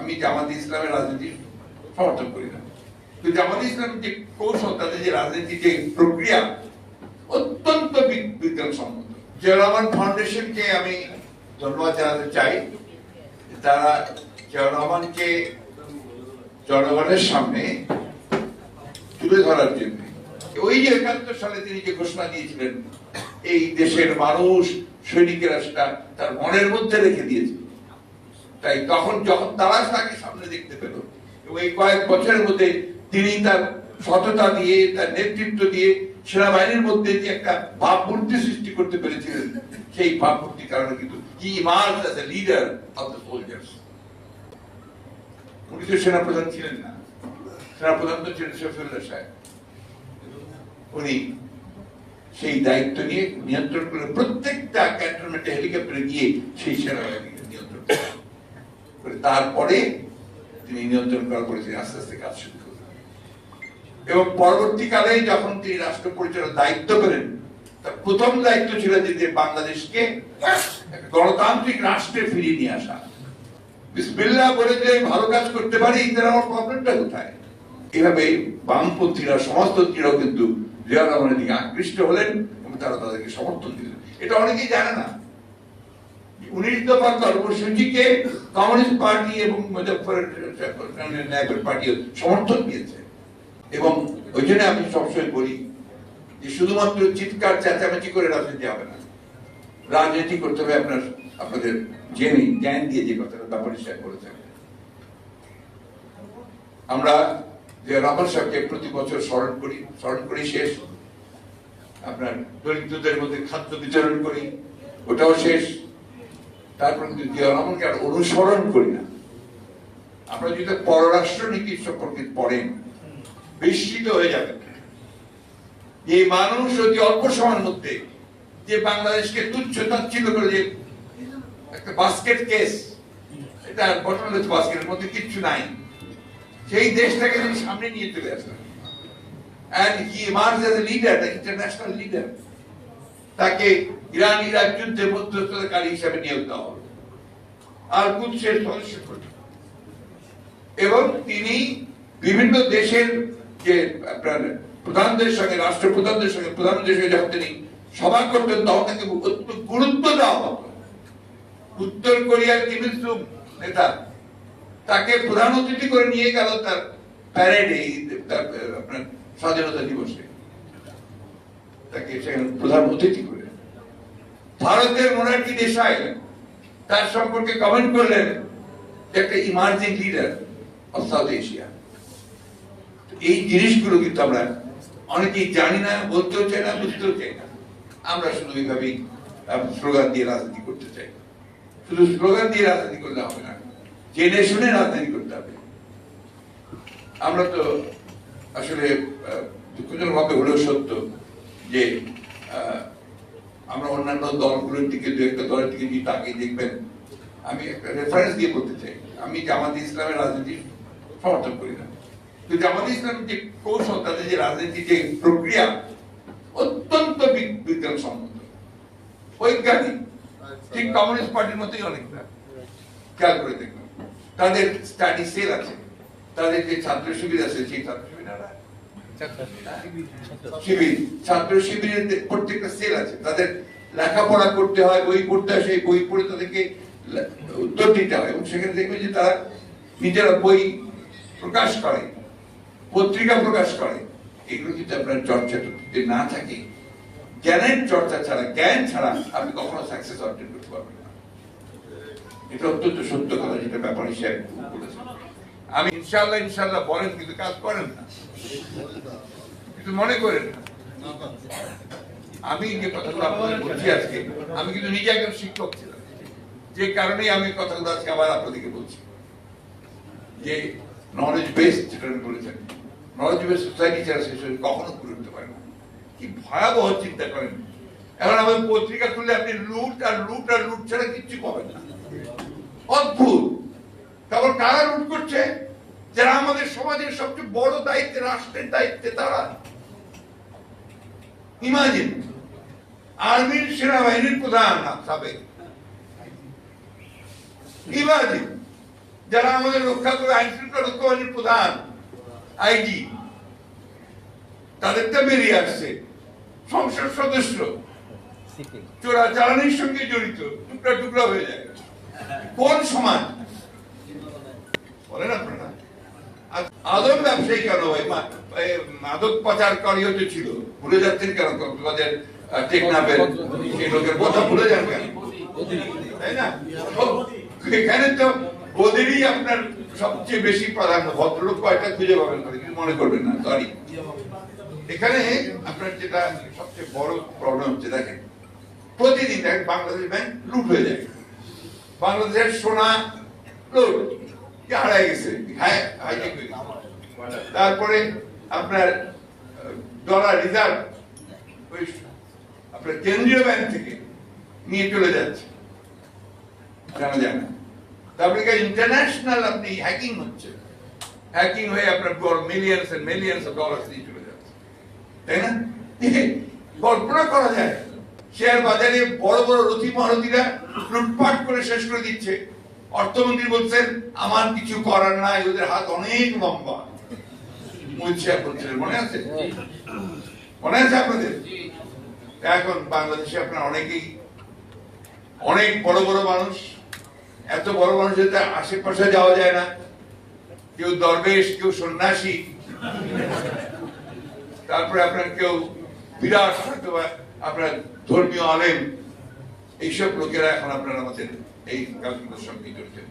আমি জামাত ইসলামের রাজনীতি সমর্থন করি না। কিন্তু জামাত ইসলামের যে কৌশল, তাদের যে রাজনীতি যে প্রক্রিয়া, অত্যন্ত বি- বিজ্ঞানসম্মত। জিয়ারহমান ফাউন্ডেশনকে আমি ধন্যবাদ জানাতে চাই, তারা জিয়াউর রহমানকে জনগণের সামনে তুলে ধরার জন্য, ওই যে একাত্তর সালে তিনি যে ঘোষণা দিয়েছিলেন, এই দেশের মানুষ সৈনিকেরা সেটা তার মনের মধ্যে রেখে দিয়েছে। তাই তখন যখন তারা তাকে সামনে দেখতে পেল, এবং এই কয়েক বছরের মধ্যে তিনি তার সততা দিয়ে, তার নেতৃত্ব দিয়ে সেনাবাহিনীর মধ্যে যে একটা ভাবমূর্তি সৃষ্টি করতে পেরেছিলেন, সেই ভাবমূর্তির কারণে কিন্তু he emerge as a leader of the soldiers উনি তো সেনাপ্রধান ছিলেন না সেনাপ্রধান তো ছিলেন সাহেব উনি সেই দায়িত্ব নিয়ে নিয়ন্ত্রণ করে প্রত্যেকটা ক্যান্টনমেন্টে হেলিকপ্টারে গিয়ে সেই। করে তারপরে তিনি নিয়ন্ত্রণ করার পরে আস্তে আস্তে কাজ শুরু করলেন। এবং পরবর্তীকালে যখন তিনি রাষ্ট্র পরিচালনার দায়িত্ব পেলেন, তার প্রথম দায়িত্ব ছিল যে বাংলাদেশকে গণতান্ত্রিক রাষ্ট্রে ফিরিয়ে নিয়ে আসা। বিসমিল্লাহ বলে যে, ভালো কাজ করতে পারি তাহলে আমার প্রবলেমটা কোথায়? এভাবে বামপন্থীরা, সমাজতন্ত্রীরাও কিন্তু জিয়া রহমানের দিকে আকৃষ্ট হলেন এবং তারা তাদেরকে সমর্থন দিলেন। এটা অনেকেই জানে না। উনিশ দফা কর্মসূচিকে কমিউনিস্ট পার্টি এবং মুজফ্ফরের ন্যায়ের পার্টি সমর্থন দিয়েছে। এবং ওই জন্য আমি সবসময় বলি যে শুধুমাত্র চিৎকার, চেঁচামেচি করে রাজনীতি হবে না। রাজনীতি করতে হবে আপনার, আপনাদের জেনে, জ্ঞান দিয়ে যে কথাটা ব্যাপারে শেয়ার করেছেন আমরা যে রহমান সাহেবকে প্রতি বছর স্মরণ করি স্মরণ করি শেষ। আপনার দরিদ্রদের মধ্যে খাদ্য বিতরণ করি, ওটাও শেষ। তারপর কিন্তু জিয়া আর অনুসরণ করি না। আমরা যদি পররাষ্ট্র নীতি সম্পর্কে পড়েন বিস্মিত হয়ে যাবেন। যে মানুষ অতি অল্প সময়ের মধ্যে যে বাংলাদেশকে তুচ্ছ তাচ্ছিল্য করে যে একটা বাস্কেট কেস এটা বটনলেস বাস্কেটের মধ্যে কিচ্ছু নাই। সেই দেশটাকে তিনি সামনে নিয়ে চলে আসলেন he emerged as a leader, the international leader. তাকে ইরান, ইরাক যুদ্ধে মধ্যস্থতাকারী হিসাবে নিয়োগ দেওয়া হলো। আর কুৎসের সদস্য এবং তিনি বিভিন্ন দেশের যে প্রধানদের সঙ্গে, রাষ্ট্রপ্রধানদের সঙ্গে, প্রধানদের সঙ্গে যখন তিনি সভা করতেন, তখন তাকে গুরুত্ব দেওয়া হতো। উত্তর কোরিয়ার কিম নেতা, তাকে প্রধান অতিথি করে নিয়ে গেল তার প্যারেডে আপনার স্বাধীনতা দিবসে। তাকে প্রধান অতিথি করে। ভারতের মোনার্কি দেশাই তার সম্পর্কে কমেন্ট করলেন একটা emerging leader of South Asia এই জিনিসগুলো কিন্তু আমরা অনেকেই জানি না বলতেও চাই না বুঝতেও চাই না। আমরা শুধু এইভাবেই স্লোগান দিয়ে রাজনীতি করতে চাই। শুধু স্লোগান দিয়ে রাজনীতি করলে হবে না জেনে শুনে রাজনীতি করতে হবে। আমরা তো আসলে আহ, দুঃখজনক ভাবে হলেও সত্য যে আমরা অন্যান্য দলগুলোর দিকে, দু একটা দলের দিকে যদি তাকিয়ে দেখবেন, আমি একটা রেফারেন্স দিয়ে বলতে চাই। আমি জামাত ইসলামের রাজনীতি সমর্থন করি না। কিন্তু জামাত ইসলামের যে কৌশল, তাদের যে রাজনীতি যে প্রক্রিয়া, অত্যন্ত বি- বিজ্ঞানসম্মত বৈজ্ঞানিক। ঠিক কমিউনিস্ট পার্টির মতোই অনেকটা। খেয়াল করে দেখবেন তাদের স্টাডি সেল আছে। তাদের যে ছাত্র শিবির আছে, সেই ছাত্র শিবিরেরা শিবির, ছাত্র শিবিরের প্রত্যেকটা সেল আছে। তাদের লেখাপড়া করতে হয়, বই পড়তে হয়, সেই বই পড়ে তাদেরকে উত্তর দিতে হয়। এবং সেখানে দেখবে যে তারা নিজেরা বই প্রকাশ করে, পত্রিকা প্রকাশ করে। এগুলো কিন্তু আপনার চর্চা যদি না থাকে, জ্ঞানের চর্চা ছাড়া, জ্ঞান ছাড়া আপনি কখনো সাকসেস অর্জন করতে পারবেন না। এটা অত্যন্ত সত্য কথা যেটা ব্যাপার হিসেবে বলেছেন। আমি ইনশাল্লাহ ইনশাল্লাহ বলেন, কিন্তু কাজ করেন না। কিন্তু মনে করেন, আমি যে কথাগুলো আপনাদের বলছি আজকে, আমি কিন্তু নিজে একজন শিক্ষক ছিলাম। যে কারণেই আমি কথাগুলো আজকে আবার আপনাদেরকে বলছি। যে নলেজ বেসড যেটা আমি বলেছেন নলেজ বেসড সোসাইটি ছাড়া হয়ে কখনো করে উঠতে পারে না। কি ভয়াবহ চিন্তা করেন। এখন আমি পত্রিকা খুললে আপনি লুট আর লুট আর লুট ছাড়া কিচ্ছু পাবেন না। অদ্ভুত। তারপর কারা লুট করছে যারা আমাদের সমাজের সবচেয়ে বড় দায়িত্বে রাষ্ট্রের দায়িত্বে তারা ইমাজিন আর্মির সেনাবাহিনীর প্রধান সাবেক। ইমাজিন যারা আমাদের রক্ষা করে আইন শৃঙ্খলা রক্ষা বাহিনীর প্রধান আইজি তাদেরটা বেরিয়ে আসছে। সংসদ সদস্য। চোরা চালানির সঙ্গে জড়িত টুকরা টুকরা হয়ে যায়। কোন সমাজ? বলেন আপনারা? আদম ব্যবসায়ী কেন? মাদক পাচারকারীও তো ছিল। ভুলে যাচ্ছেন কেন? কক্সবাজার টেকনাফের সেই লোকের কথা ভুলে যান কেন? তাই না? এখানে তো ওদেরই আপনার সবচেয়ে বেশি প্রাধান্য ভদ্রলোক কয়টা খুঁজে পাবেন না, কিছু মনে করবেন না সরি এখানে আপনার যেটা সবচেয়ে বড় প্রবলেম হচ্ছে দেখেন। প্রতিদিন দেখেন বাংলাদেশ ব্যাংক লুট হয়ে যায়। বাংলাদেশের সোনা লুট। হারাই গেছে? হয়ে তারপরে আপনার ডলার রিজার্ভ আপনার কেন্দ্রীয় ব্যাংক থেকে নিয়ে চলে যাচ্ছে। জানা যায় না। তারপরে ইন্টারন্যাশনাল আপনি হ্যাকিং হচ্ছে। হ্যাকিং হয়ে আপনার millions and millions of dollars নিয়ে চলে যাচ্ছে। তাই না? কল্পনা করা যায়, শেয়ার বাজারে বড় বড় রথি মহারথীরা লুটপাট করে শেষ করে দিচ্ছে। অর্থমন্ত্রী বলছেন, আমার কিছু করার নাই, ওদের হাত অনেক লম্বা। মনে আছে? মনে আছে আপনাদের? এখন বাংলাদেশে আপনার অনেকেই, অনেক বড় বড় মানুষ, এত বড় মানুষ যাতে আশেপাশে যাওয়া যায় না। কেউ দরবেশ, কেউ সন্ন্যাসী। তারপরে আপনার কেউ বিরাট আপনার ধর্মীয় আলেম। এইসব লোকেরা এখন আপনার আমাদের এই কাজগুলোর সঙ্গে জড়িত